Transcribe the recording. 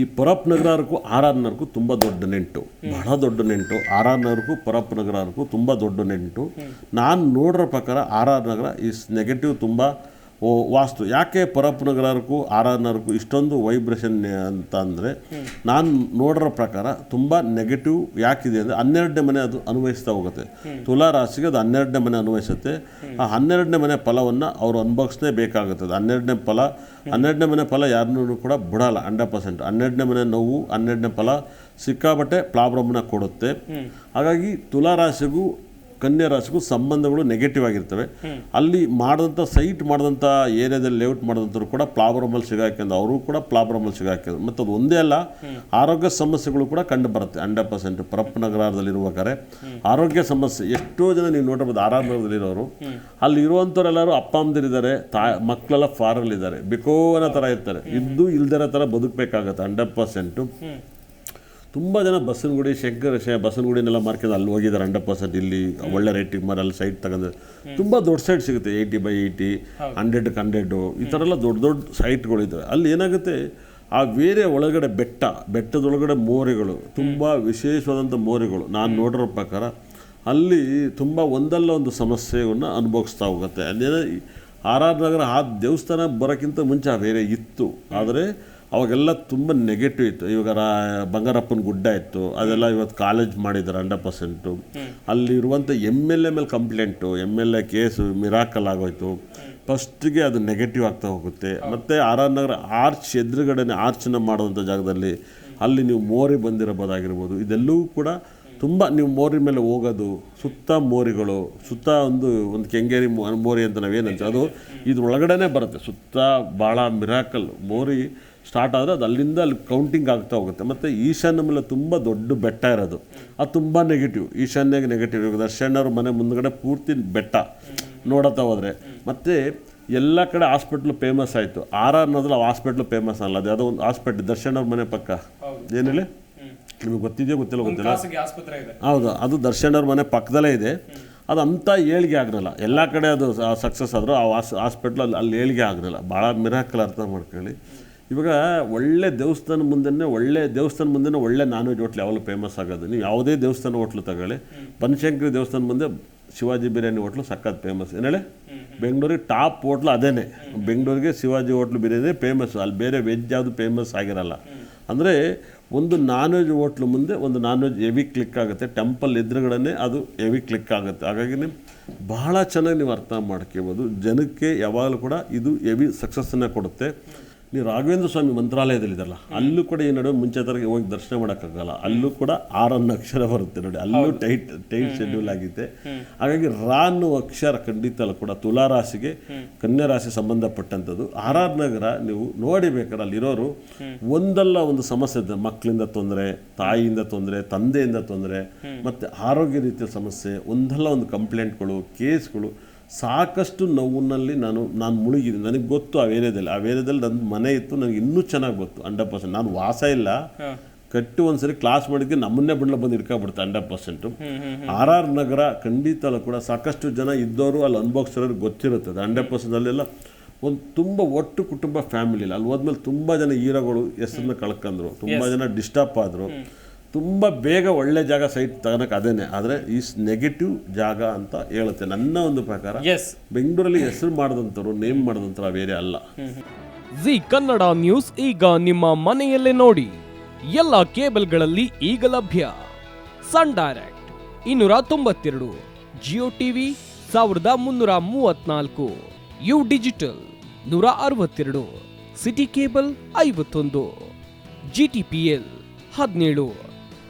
ಈ ಪರಪ್ ನಗರಕ್ಕೂ R R ನಗರಕ್ಕೂ ತುಂಬ ದೊಡ್ಡ ನೆಂಟು. ಬಹಳ ದೊಡ್ಡ ನೆಂಟು. ಆರ್ ಆರ್ ನಗರಕ್ಕೂ ಪರಪ್ ನಗರಕ್ಕೂ ತುಂಬ ದೊಡ್ಡ ನೆಂಟು. ನಾನು ನೋಡಿರೋ ಪ್ರಕಾರ R R Nagar is negative ತುಂಬ ಓ ವಾಸ್ತು. ಯಾಕೆ ಪರಪ್ ನಗರಕ್ಕೂ ಆರ್ ಆರ್ ನಗರಕ್ಕೂ ಇಷ್ಟೊಂದು ವೈಬ್ರೇಷನ್ ಅಂತ ಅಂದರೆ ನಾನು ನೋಡಿರೋ ಪ್ರಕಾರ ತುಂಬ ನೆಗೆಟಿವ್ ಯಾಕಿದೆ ಅಂದರೆ ಹನ್ನೆರಡನೇ ಮನೆ ಅದು ಅನ್ವಯಿಸ್ತಾ ಹೋಗುತ್ತೆ. ತುಲಾ ರಾಶಿಗೆ ಅದು ಹನ್ನೆರಡನೇ ಮನೆ ಅನ್ವಯಿಸುತ್ತೆ. ಆ ಹನ್ನೆರಡನೇ ಮನೆ ಫಲವನ್ನು ಅವರು ಬೇಕಾಗುತ್ತೆ. ಅದು ಹನ್ನೆರಡನೇ ಫಲ ಹನ್ನೆರಡನೇ ಮನೆ ಫಲ ಯಾರನ್ನೂ ಕೂಡ ಬಿಡಲ್ಲ ಹಂಡ್ರೆಡ್ ಪರ್ಸೆಂಟ್ ಹನ್ನೆರಡನೇ ಮನೆ ನೋವು ಹನ್ನೆರಡನೇ ಫಲ ಸಿಕ್ಕಾಬಟ್ಟೆ ಪ್ರಾಬ್ಲಮ್ನ ಕೊಡುತ್ತೆ. ಹಾಗಾಗಿ ತುಲಾ ರಾಶಿಗೂ ಕನ್ಯಾ ರಾಶಿಗೂ ಸಂಬಂಧಗಳು ನೆಗೆಟಿವ್ ಆಗಿರ್ತವೆ. ಅಲ್ಲಿ ಮಾಡಿದಂಥ ಸೈಟ್ ಮಾಡಿದಂಥ ಏರಿಯಾದಲ್ಲಿ ಲೇಔಟ್ ಮಾಡಿದಂಥವ್ರು ಕೂಡ ಪ್ಲಾಬ್ರಮಲ್ಲಿ ಸಿಗಾಕೊಂಡು ಅವರು ಕೂಡ ಪ್ಲಾಬ್ರಮಲ್ಲಿ ಸಿಗಾಕೊಂಡು ಮತ್ತು ಅದು ಒಂದೇ ಅಲ್ಲ, ಆರೋಗ್ಯ ಸಮಸ್ಯೆಗಳು ಕೂಡ ಕಂಡು ಬರುತ್ತೆ. ಹಂಡ್ರೆಡ್ ಪರ್ಸೆಂಟ್ ಪರಪ್ ನಗರದಲ್ಲಿರುವಾಗರೆ ಆರೋಗ್ಯ ಸಮಸ್ಯೆ, ಎಷ್ಟೋ ಜನ ನೀವು ನೋಡಬಹುದು ಆರ್ ನಗರದಲ್ಲಿರೋರು ಅಲ್ಲಿ ಇರುವಂಥವ್ರೆಲ್ಲರೂ ಅಪ್ಪ, ಅಮ್ಮದಿರಿದ್ದಾರೆ, ತಾ ಮಕ್ಕಳೆಲ್ಲ ಫಾರಲ್ಲಿದ್ದಾರೆ ಬಿಕೋನ ಥರ ಇರ್ತಾರೆ. ಇದ್ದು ಇಲ್ದಿರೋ ಥರ ಬದುಕಬೇಕಾಗತ್ತೆ, ಹಂಡ್ರೆಡ್ ಪರ್ಸೆಂಟು. ತುಂಬ ಜನ ಬಸನಗುಡಿ ಶಂಕರ ಬಸನಗುಡಿನೆಲ್ಲ ಮಾರ್ಕೆಟ್ ಅಲ್ಲಿ ಹೋಗಿದ್ದಾರೆ ಹಂಡ್ರೆಡ್ ಪರ್ಸೆಂಟ್ ಇಲ್ಲಿ ಒಳ್ಳೆ ರೇಟಿಗೆ ಮಾರಿ ಅಲ್ಲಿ ಸೈಟ್ ತಗೊಂಡ್ರೆ. ತುಂಬ ದೊಡ್ಡ ಸೈಟ್ ಸಿಗುತ್ತೆ eighty by eighty hundred hundred ಈ ಥರ ಎಲ್ಲ ದೊಡ್ಡ ದೊಡ್ಡ ಸೈಟ್ಗಳಿದ್ದಾವೆ ಅಲ್ಲಿ ಏನಾಗುತ್ತೆ ಆ ಬೇರೆ ಒಳಗಡೆ ಬೆಟ್ಟ ಬೆಟ್ಟದೊಳಗಡೆ ಮೋರಿಗಳು ತುಂಬ ವಿಶೇಷವಾದಂಥ ಮೋರಿಗಳು. ನಾನು ನೋಡಿರೋ ಪ್ರಕಾರ ಅಲ್ಲಿ ತುಂಬ ಒಂದಲ್ಲ ಒಂದು ಸಮಸ್ಯೆಯನ್ನು ಅನುಭವಿಸ್ತಾ ಹೋಗುತ್ತೆ. ಅಲ್ಲಿ ಆರ್ ಆರ್ ನಗರ ಆ ದೇವಸ್ಥಾನ ಬರೋಕ್ಕಿಂತ ಮುಂಚೆ ಆ ಬೇರೆ ಇತ್ತು. ಆದರೆ ಅವಾಗೆಲ್ಲ ತುಂಬ ನೆಗೆಟಿವ್ ಇತ್ತು. ಇವಾಗ ರಾ ಬಂಗಾರಪ್ಪನ ಗುಡ್ಡ ಇತ್ತು. ಅದೆಲ್ಲ ಇವತ್ತು ಕಾಲೇಜ್ ಮಾಡಿದ್ದಾರೆ ಹಂಡ್ರೆಡ್ ಪರ್ಸೆಂಟು ಅಲ್ಲಿರುವಂಥ ಎಂ ಎಲ್ ಎ ಮೇಲೆ complaint M L A case miracle ಆಗೋಯ್ತು. ಫಸ್ಟಿಗೆ ಅದು ನೆಗೆಟಿವ್ ಆಗ್ತಾ ಹೋಗುತ್ತೆ. ಮತ್ತು ಆರ್ ಆರ್ ನಗರ ಆರ್ಚ್ ಎದುರುಗಡೆನೆ ಆರ್ಚನ್ನ ಮಾಡುವಂಥ ಜಾಗದಲ್ಲಿ ಅಲ್ಲಿ ನೀವು ಮೋರಿ ಬಂದಿರಬೋದಾಗಿರ್ಬೋದು ಇದೆಲ್ಲವೂ ಕೂಡ ತುಂಬ ನೀವು ಮೋರಿ ಮೇಲೆ ಹೋಗೋದು ಸುತ್ತ ಮೋರಿಗಳು ಸುತ್ತ ಒಂದು ಒಂದು ಕೆಂಗೇರಿ ಮೋರಿ ಅಂತ ನಾವೇನಂತ ಅದು ಇದ್ರೊಳಗಡೆನೇ ಬರುತ್ತೆ. ಸುತ್ತ ಭಾಳ ಮಿರಾಕಲ್ ಮೋರಿ ಸ್ಟಾರ್ಟ್ ಆದರೆ ಅದು ಅಲ್ಲಿಂದ ಅಲ್ಲಿ ಕೌಂಟಿಂಗ್ ಆಗ್ತಾ ಹೋಗುತ್ತೆ. ಮತ್ತು ಈಶಾನ್ಯ ಮೇಲೆ ತುಂಬ ದೊಡ್ಡ ಬೆಟ್ಟ ಇರೋದು. ಅದು ತುಂಬ ನೆಗೆಟಿವ್ ಈಶಾನ್ಯಾಗ ನೆಗೆಟಿವ್ ಇವಾಗ ದರ್ಶನವ್ರ ಮನೆ ಮುಂದ್ಗಡೆ ಪೂರ್ತಿ ಬೆಟ್ಟ ನೋಡತ್ತಾ ಹೋದರೆ. ಮತ್ತು ಎಲ್ಲ ಕಡೆ ಹಾಸ್ಪಿಟ್ಲು ಫೇಮಸ್ ಆಯಿತು. ಆರ್ ಆರ್ ಅನ್ನೋದ್ರಲ್ಲಿ ಆ ಹಾಸ್ಪಿಟ್ಲು ಫೇಮಸ್ ಅಲ್ಲ. ಅದು ಯಾವುದೋ ಒಂದು ಹಾಸ್ಪಿಟ್ಲ್ ದರ್ಶನವ್ರ ಅವ್ರ ಮನೆ ಪಕ್ಕ. ಏನು ಹೇಳಿ? ನಿಮಗೆ ಗೊತ್ತಿದೆಯೋ ಗೊತ್ತಿಲ್ಲ ಗೊತ್ತಿಲ್ಲ. ಹೌದು. ಅದು ದರ್ಶನವ್ರ ಮನೆ ಪಕ್ಕದಲ್ಲೇ ಇದೆ. ಅದು ಅಂಥ ಏಳಿಗೆ ಆಗಿರಲ್ಲ. ಎಲ್ಲ ಕಡೆ ಅದು ಸಕ್ಸಸ್ ಆದರೂ ಆ ಹಾಸ್ ಹಾಸ್ಪಿಟ್ಲಲ್ಲಿ ಅಲ್ಲಿ ಅಲ್ಲಿ ಏಳಿಗೆ ಆಗಿರಲ್ಲ. ಭಾಳ ಮಿರಾಕಲ್ ಅರ್ಥ ಮಾಡ್ಕೊಳ್ಳಿ. ಇವಾಗ ಒಳ್ಳೆ ದೇವಸ್ಥಾನ ಮುಂದೆನೇ, ಒಳ್ಳೆ ದೇವಸ್ಥಾನ ಮುಂದೆನೇ ಒಳ್ಳೆ ನಾನ್ ವೆಜ್ ಹೋಟ್ಲು ಯಾವಾಗಲೂ ಫೇಮಸ್ ಆಗೋದು. ನೀವು ಯಾವುದೇ ದೇವಸ್ಥಾನ ಹೋಟ್ಲು ತಗೊಳ್ಳಿ. ಬನಶಂಕರಿ ದೇವಸ್ಥಾನ ಮುಂದೆ ಶಿವಾಜಿ ಬಿರಿಯಾನಿ ಹೋಟ್ಲು ಸಖತ್ ಫೇಮಸ್ ಏನು ಹೇಳಿ? ಬೆಂಗಳೂರಿಗೆ ಟಾಪ್ ಹೋಟ್ಲು ಅದೇನೆ. ಬೆಂಗಳೂರಿಗೆ ಶಿವಾಜಿ ಹೋಟ್ಲು ಬಿರಿಯಾನಿ ಫೇಮಸ್ ಅಲ್ಲಿ ಬೇರೆ ವೆಜ್ ಯಾವುದು ಫೇಮಸ್ ಆಗಿರಲ್ಲ. ಅಂದರೆ ಒಂದು ನಾನ್ ವೆಜ್ ಹೋಟ್ಲು ಮುಂದೆ ಒಂದು ನಾನ್ ವೆಜ್ ಹೆವಿ ಕ್ಲಿಕ್ ಆಗುತ್ತೆ. ಟೆಂಪಲ್ ಎದುರುಗಡೆ ಅದು ಹೆವಿ ಕ್ಲಿಕ್ ಆಗುತ್ತೆ. ಹಾಗಾಗಿ ನೀವು ಬಹಳ ಚೆನ್ನಾಗಿ ನೀವು ಅರ್ಥ ಮಾಡ್ಕೋಬೋದು. ಜನಕ್ಕೆ ಯಾವಾಗಲೂ ಕೂಡ ಇದು ಹೆವಿ ಸಕ್ಸಸ್ಸನ್ನು ಕೊಡುತ್ತೆ. ನೀವು ರಾಘವೇಂದ್ರ ಸ್ವಾಮಿ ಮಂತ್ರಾಲಯದಲ್ಲಿದ್ದಾರಲ್ಲ ಅಲ್ಲೂ ಕೂಡ ಈ ನಡುವೆ ಮುಂಚೆ ಥರ ಹೋಗಿ ದರ್ಶನ ಮಾಡೋಕ್ಕಾಗಲ್ಲ. ಅಲ್ಲೂ ಕೂಡ ಆರ್ ಅನ್ನೋ ಅಕ್ಷರ ಬರುತ್ತೆ ನೋಡಿ ಅಲ್ಲೂ ಟೈಟ್ ಟೈಟ್ ಶೆಡ್ಯೂಲ್ ಆಗಿದೆ ಹಾಗಾಗಿ ರಾ ಅನ್ನೋ ಅಕ್ಷರ ಖಂಡಿತ ಅಲ್ಲ ಕೂಡ ತುಲಾ ರಾಶಿಗೆ ಕನ್ಯಾ ರಾಶಿ ಸಂಬಂಧಪಟ್ಟಂಥದ್ದು. ಆರ್ ಆರ್ ನಗರ ನೀವು ನೋಡಿ ಬೇಕಾದ್ರೆ ಅಲ್ಲಿರೋರು ಒಂದಲ್ಲ ಒಂದು ಸಮಸ್ಯೆ ಇದೆ. ಮಕ್ಕಳಿಂದ ತೊಂದರೆ ತಾಯಿಯಿಂದ ತೊಂದರೆ ತಂದೆಯಿಂದ ತೊಂದರೆ ಮತ್ತು ಆರೋಗ್ಯ ರೀತಿಯ ಸಮಸ್ಯೆ ಒಂದಲ್ಲ ಒಂದು ಕಂಪ್ಲೇಂಟ್ಗಳು ಕೇಸ್ಗಳು ಸಾಕಷ್ಟು ನೋವಿನಲ್ಲಿ ನಾನು ನಾನು ಮುಳುಗಿದ್ದೀನಿ. ನನಗೆ ಗೊತ್ತು ಆ ವೇರಿಯಾದಲ್ಲಿ ಆ ಏರಿಯಾದಲ್ಲಿ ನನ್ನ ಮನೆ ಇತ್ತು ನನಗೆ ಇನ್ನೂ ಚೆನ್ನಾಗಿ ಗೊತ್ತು ಹಂಡ್ರೆಡ್ ಪರ್ಸೆಂಟ್. ನಾನು ವಾಸ ಇಲ್ಲ. ಕಟ್ಟು ಒಂದ್ಸರಿ ಕ್ಲಾಸ್ ಮಾಡಿದ್ಕೆ ನಮ್ಮನ್ನೇ ಬಂಡ್ಲ ಬಂದು ಇಟ್ಕೊಬಿಡ್ತೆ hundred percent. R R Nagar ಖಂಡಿತಲ್ಲೂ ಕೂಡ ಸಾಕಷ್ಟು ಜನ ಇದ್ದವರು ಅಲ್ಲಿ ಅನುಭವಿಸಿರೋರು ಗೊತ್ತಿರುತ್ತೆ. ಅದು ಹಂಡ್ರೆಡ್ ಪರ್ಸೆಂಟ್ ಅಲ್ಲೆಲ್ಲ ಒಂದು ತುಂಬ ಒಟ್ಟು ಕುಟುಂಬ ಫ್ಯಾಮಿಲಿ ಇಲ್ಲ ಅಲ್ಲಿ ಹೋದ್ಮೇಲೆ ತುಂಬ ಜನ ಹೀರೋಗಳು ಹೆಸರನ್ನ ಕಳ್ಕಂದ್ರು ತುಂಬ ಜನ ಡಿಸ್ಟರ್ಬ್ ಆದರು. ತುಂಬ ಬೇಗ ಒಳ್ಳೆ ಜಾಗ ಸೈಟ್ ತಗೋಕ್ಕೆ ಅದೇನೆ. ಆದರೆ ಈಸ್ ನೆಗೆಟಿವ್ ಜಾಗ ಅಂತ ಹೇಳುತ್ತೆ. ನನ್ನ ಒಂದು ಪ್ರಕಾರ ಎಸ್ ಬೆಂಗಳೂರಲ್ಲಿ ಹೆಸರು ಮಾಡಿದಂಥವ್ರು ನೇಮ್ ಮಾಡಿದಂಥ ಬೇರೆ ಅಲ್ಲ. ಜಿ ಕನ್ನಡ ನ್ಯೂಸ್ ಈಗ ನಿಮ್ಮ ಮನೆಯಲ್ಲೇ ನೋಡಿ. ಎಲ್ಲ ಕೇಬಲ್ಗಳಲ್ಲಿ ಈಗ ಲಭ್ಯ. ಸನ್ ಡೈರೆಕ್ಟ್ ಇನ್ನೂರ ತೊಂಬತ್ತೆರಡು ಜಿಯೋ ಟಿವಿ ಸಾವಿರದ ಮುನ್ನೂರ ಮೂವತ್ನಾಲ್ಕು ಯು ಡಿಜಿಟಲ್ ನೂರ ಅರವತ್ತೆರಡು ಸಿಟಿ ಕೇಬಲ್ ಐವತ್ತೊಂದು ಜಿ ಟಿ ಪಿ ಎಲ್ ಹದಿನೇಳು.